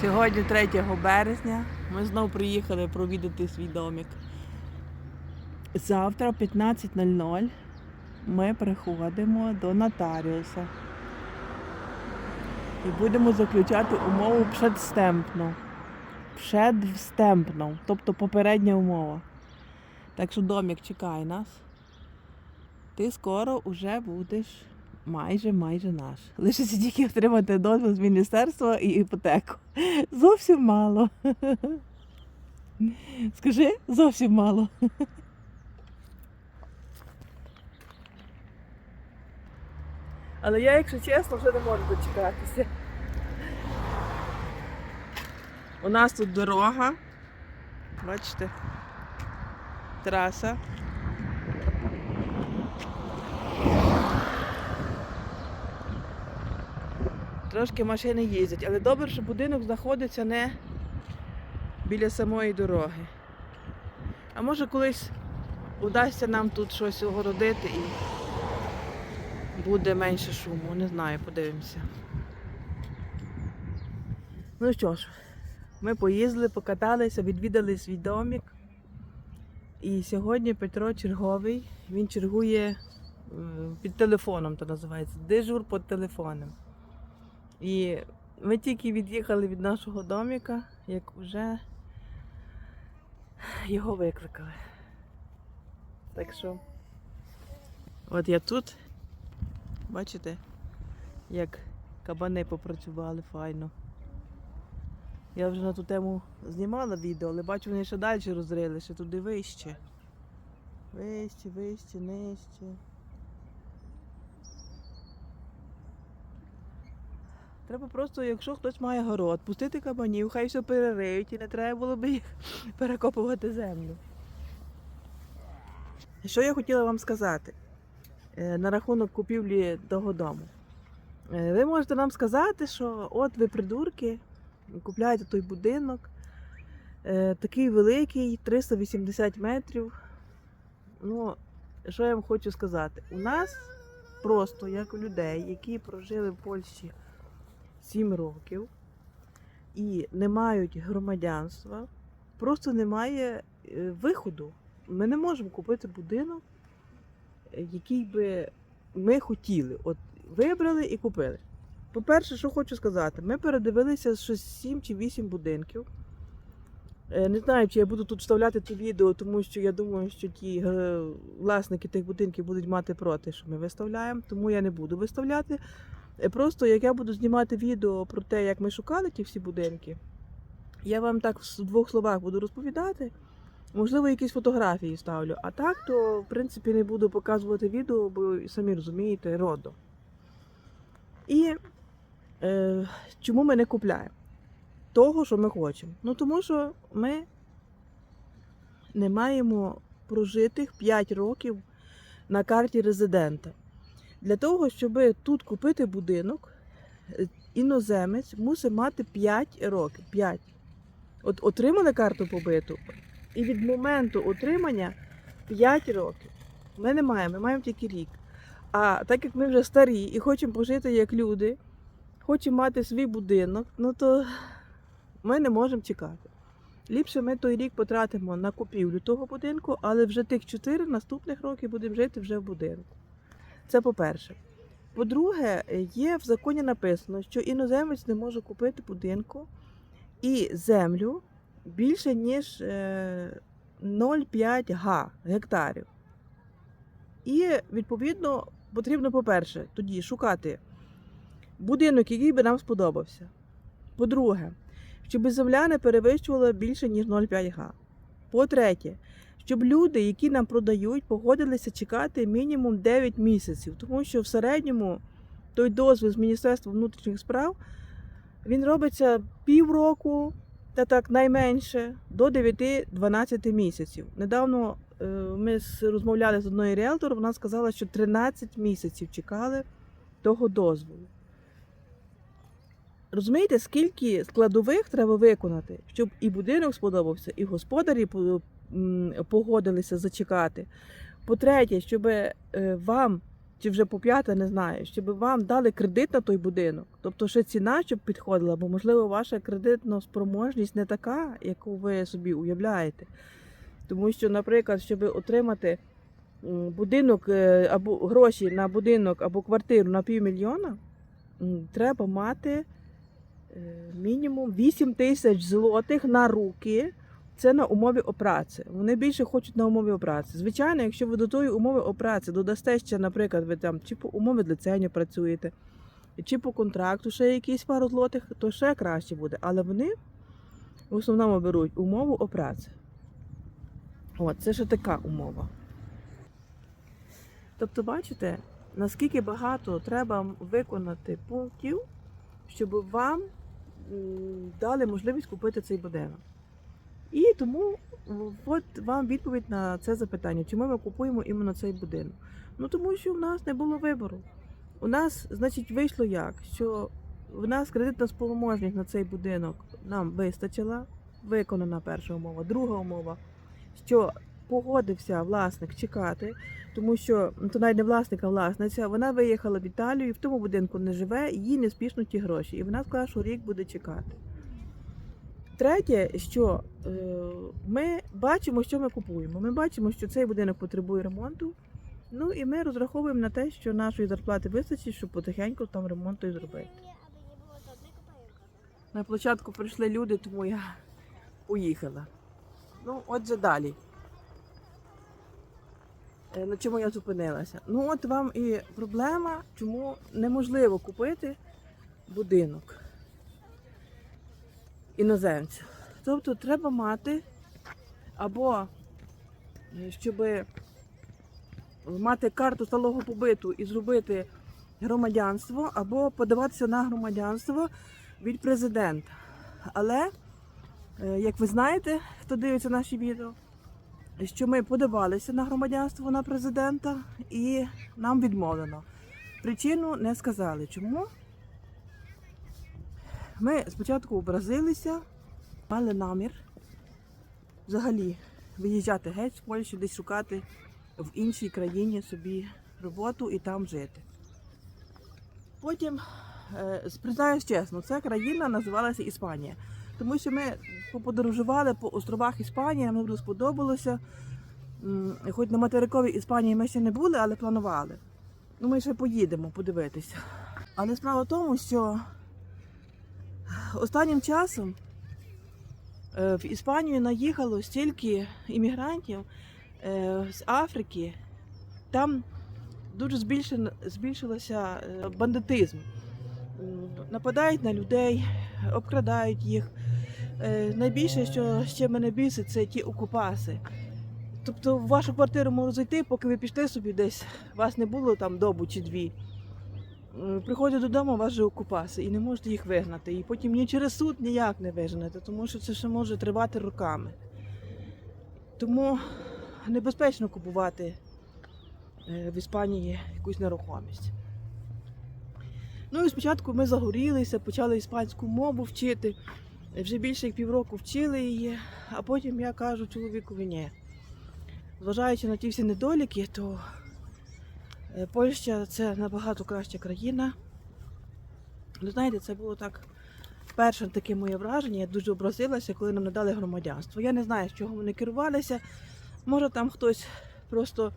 Сьогодні 3 березня. Ми знову приїхали провідати свій домик. Завтра о 15.00 ми приходимо до нотаріуса і будемо заключати умову предстемпну. Предстемпну, тобто попередня умова. Так що домик чекає нас. Ти скоро вже будеш майже майже наш. Лишиться тільки отримати дозвіл з міністерства і іпотеку. Зовсім мало. Скажи, зовсім мало. Але я, якщо чесно, вже не можу дочекатися. У нас тут дорога. Бачите? Траса. Трошки машини їздять, але добре, що будинок знаходиться не біля самої дороги. А може колись удасться нам тут щось огородити і буде менше шуму. Не знаю, подивимося. Ну що ж, ми поїздили, покаталися, відвідали свій домик. І сьогодні Петро черговий, він чергує е, під телефоном, то називається. Дежур під телефоном. І ми тільки від'їхали від нашого домика, як вже його викликали. Так що, от я тут, бачите, як кабани попрацювали файно. Я вже на ту тему знімала відео, але бачу, вони ще далі розрили, ще туди вище. Вище, вище, нижче. Треба просто, якщо хтось має город, пустити кабанів, хай все перериють і не треба було б їх перекопувати землю. Що я хотіла вам сказати е, на рахунок купівлі того дому. Е, Ви можете нам сказати, що от ви придурки, купляєте той будинок, е, такий великий, 380 метрів. Ну, що я вам хочу сказати? У нас просто як у людей, які прожили в Польщі 7 років і не мають громадянства, просто немає е, виходу. Ми не можемо купити будинок, е, який би ми хотіли. От вибрали і купили. По-перше, що хочу сказати, ми передивилися щось 7 чи 8 будинків. Е, Не знаю, чи я буду тут вставляти це відео, тому що я думаю, що ті власники тих будинків будуть мати проти, що ми виставляємо, тому я не буду виставляти. Е, Просто як я буду знімати відео про те, як ми шукали ті всі будинки, я вам так в двох словах буду розповідати. Можливо, якісь фотографії ставлю. А так, то в принципі не буду показувати відео, бо самі розумієте, родо. І е, чому ми не купляємо? Того, що ми хочемо. Ну тому що ми не маємо прожитих 5 років на карті резидента. Для того, щоб тут купити будинок, е, іноземець мусить мати 5 років. 5. От отримали карту побиту, і від моменту отримання 5 років. Ми не маємо, ми маємо тільки рік. А так як ми вже старі і хочемо пожити як люди, хочемо мати свій будинок, ну то ми не можемо чекати. Ліпше ми той рік потратимо на купівлю того будинку, але вже тих 4 наступних років будемо жити вже в будинку. Це по-перше. По-друге, є в законі написано, що іноземець не може купити будинку і землю більше, ніж е, 0,5 га гектарів. І, відповідно, потрібно, по-перше, тоді шукати будинок, який би нам сподобався. По-друге, щоб земля не перевищувала більше, ніж 0,5 га. По-третє, щоб люди, які нам продають, погодилися чекати мінімум 9 місяців, тому що в середньому той дозвіл з Міністерства внутрішніх справ він робиться півроку, та так найменше, до 9-12 місяців. Недавно е, ми розмовляли з одною ріелтором, вона сказала, що 13 місяців чекали того дозволу. Розумієте, скільки складових треба виконати, щоб і будинок сподобався, і господарі погодилися зачекати. По-третє, щоб е, вам чи вже по п'яте, не знаю, щоб вам дали кредит на той будинок. Тобто ще ціна, щоб підходила, бо можливо ваша кредитна спроможність не така, яку ви собі уявляєте. Тому що, наприклад, щоб отримати будинок е, або гроші на будинок або квартиру на півмільйона, треба мати е, мінімум 8 тисяч злотих на руки. Це на умові опраці. Вони більше хочуть на умові опраці. Звичайно, якщо ви до тої умови опраці додасте ще, наприклад, ви там чи по умові ліцензію працюєте, чи по контракту ще якісь пару злотих, то ще краще буде. Але вони в основному беруть умову опраці. От, це ще така умова. Тобто, бачите, наскільки багато треба виконати пунктів, щоб вам дали можливість купити цей будинок. І тому от вам відповідь на це запитання, чому ми купуємо іменно цей будинок. Ну тому що в нас не було вибору. У нас, значить, вийшло як, що в нас кредитна споломожність на цей будинок нам вистачила, виконана перша умова. Друга умова, що погодився власник чекати, тому що ну, то навіть не власник, а власниця, вона виїхала в Італію, і в тому будинку не живе, їй не спішно ті гроші. І вона сказала, що рік буде чекати. Третє, що е, ми бачимо, що ми купуємо. Ми бачимо, що цей будинок потребує ремонту. Ну і ми розраховуємо на те, що нашої зарплати вистачить, щоб потихеньку там ремонту і зробити. На площадку прийшли люди, тому я поїхала. Ну, отже, далі. Е, На чому я зупинилася? Ну, от вам і проблема, чому неможливо купити будинок іноземців. Тобто треба мати або щоб мати карту сталого побиту і зробити громадянство, або подаватися на громадянство від президента. Але, е, як ви знаєте, хто дивиться наші відео, що ми подавалися на громадянство на президента і нам відмовлено. Причину не сказали. Чому? Ми спочатку образилися, мали намір взагалі виїжджати геть з Польщі, десь шукати в іншій країні собі роботу і там жити. Потім, е, признаюсь чесно, ця країна називалася Іспанія. Тому що ми поподорожували по островах Іспанії, нам дуже сподобалося. Хоч на материковій Іспанії ми ще не були, але планували. Ну, ми ще поїдемо подивитися. Але справа в тому, що останнім часом е, в Іспанію наїхало стільки іммігрантів е, з Африки. Там дуже збільшен, збільшився е, бандитизм. Нападають на людей, обкрадають їх. Найбільше, що ще мене бісить, це ті окупаси. Тобто в вашу квартиру можуть зайти, поки ви пішли собі десь, вас не було там добу чи дві. М, Приходять додому, вас окупаси, і не можете їх вигнати. І потім ні через суд ніяк не виженете, тому що це ще може тривати роками. Тому небезпечно купувати е, в Іспанії якусь нерухомість. Ну і спочатку ми загорілися, почали іспанську мову вчити. Вже більше як півроку вчили її, а потім я кажу чоловікові ні. Зважаючи на ті всі недоліки, то е, Польща це набагато краща країна. Ну, знаєте, це було так перше таке моє враження. Я дуже образилася, коли нам надали громадянство. Я не знаю, з чого вони керувалися. Може, там хтось просто.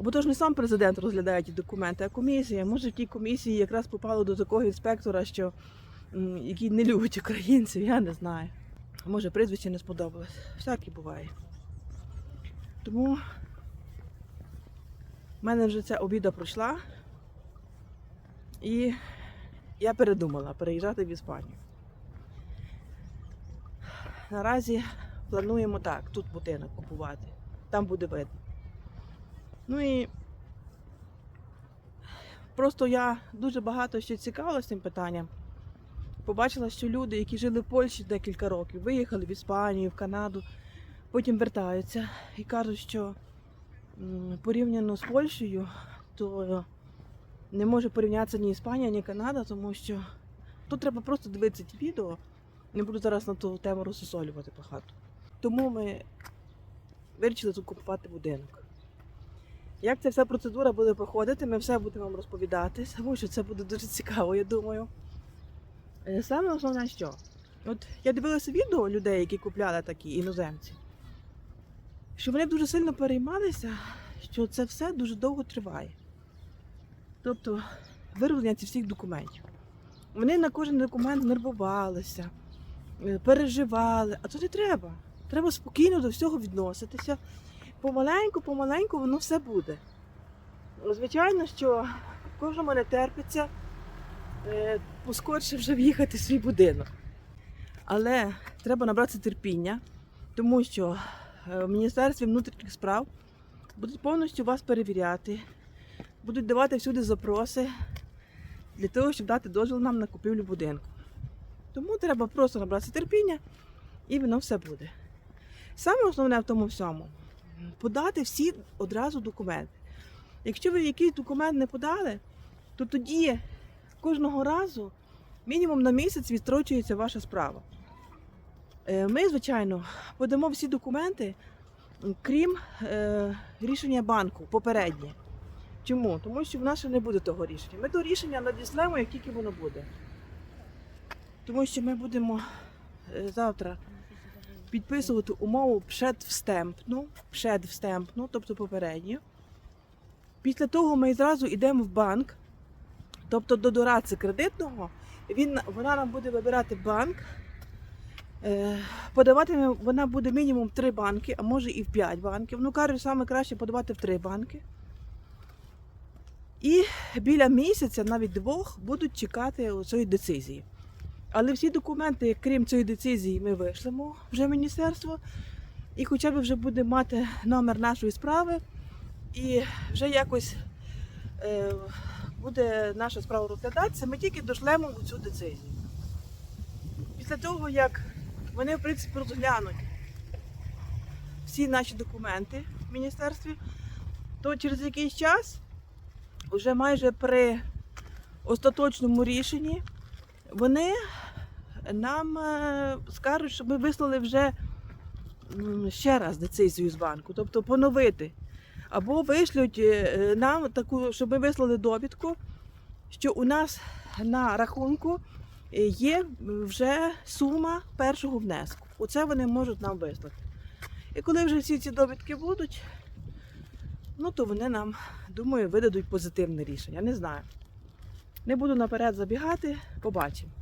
Бо то ж не сам президент розглядає ті документи, а комісія. Може, в тій комісії якраз попало до такого інспектора, що який не любить українців, я не знаю. Може, прізвище не сподобалось. Всяке буває. Тому в мене вже ця обіда пройшла. І я передумала переїжджати в Іспанію. Наразі плануємо так, тут будинок купувати. Там буде видно. Ну і просто я дуже багато ще цікавилася цим питанням. Побачила, що люди, які жили в Польщі декілька років, виїхали в Іспанію, в Канаду, потім вертаються і кажуть, що порівняно з Польщею, то не може порівнятися ні Іспанія, ні Канада, тому що тут треба просто дивитися ті відео. Не буду зараз на ту тему розсосолювати багато. Тому ми вирішили тут купувати будинок. Як ця вся процедура буде проходити, ми все будемо вам розповідати, тому що це буде дуже цікаво, я думаю. Е, Саме основне, що от я дивилася відео людей, які купляли такі іноземці, що вони дуже сильно переймалися, що це все дуже довго триває. Тобто вироблення цих всіх документів. Вони на кожен документ нервувалися, е, переживали, а то не треба. Треба спокійно до всього відноситися. Помаленьку, помаленьку воно все буде. Звичайно, що кожному не терпиться е, поскорше вже в'їхати в свій будинок. Але треба набратися терпіння, тому що в Міністерстві внутрішніх справ будуть повністю вас перевіряти, будуть давати всюди запроси для того, щоб дати дозвіл нам на купівлю будинку. Тому треба просто набратися терпіння і воно все буде. Саме основне в тому всьому подати всі одразу документи. Якщо ви якийсь документ не подали, то тоді кожного разу мінімум на місяць відстрочується ваша справа. Е, Ми, звичайно, подамо всі документи, крім е, рішення банку попереднє. Чому? Тому що в нас ще не буде того рішення. Ми то рішення надіслемо, як тільки воно буде. Тому що ми будемо е, завтра підписувати умову предвстемпну, предвстемпну, тобто попередню. Після того ми зразу йдемо в банк, тобто до дорадця кредитного, він, вона нам буде вибирати банк. Е, Подавати вона буде мінімум три банки, а може і в п'ять банків. Ну, кажуть, саме краще подавати в три банки. І біля місяця, навіть двох, будуть чекати цієї децизії. Але всі документи, крім цієї децизії, ми вийшлемо вже в міністерство. І хоча б вже буде мати номер нашої справи, і вже якось е, буде наша справа розглядатися, ми тільки дошлемо цю децизію. Після того, як вони, в принципі, розглянуть всі наші документи в міністерстві, то через якийсь час, вже майже при остаточному рішенні, вони нам е, скажуть, що ми вислали вже ще раз децизію з банку, тобто поновити. Або вишлють е, нам таку, щоб ми вислали довідку, що у нас на рахунку є вже сума першого внеску. Оце вони можуть нам вислати. І коли вже всі ці довідки будуть, ну то вони нам, думаю, видадуть позитивне рішення. Не знаю. Не буду наперед забігати, побачимо.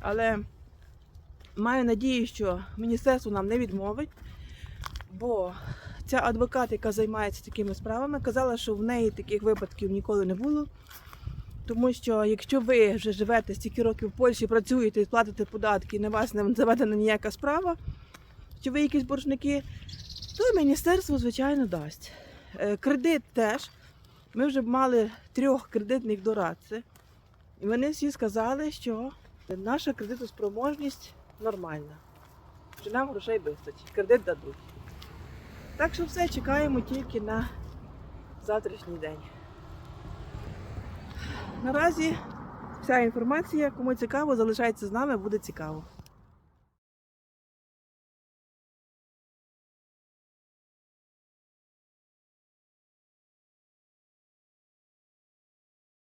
Але маю надію, що міністерство нам не відмовить, бо ця адвокат, яка займається такими справами, казала, що в неї таких випадків ніколи не було. Тому що якщо ви вже живете стільки років в Польщі, працюєте і платите податки, і на вас не заведена ніяка справа, що ви якісь боржники, то міністерство, звичайно, дасть. Е, Кредит теж. Ми вже мали трьох кредитних дорадців. І вони всі сказали, що наша кредитоспроможність нормальна. Що нам грошей вистачить, кредит дадуть. Так що все, чекаємо тільки на завтрашній день. Наразі вся інформація, кому цікаво, залишається з нами, буде цікаво.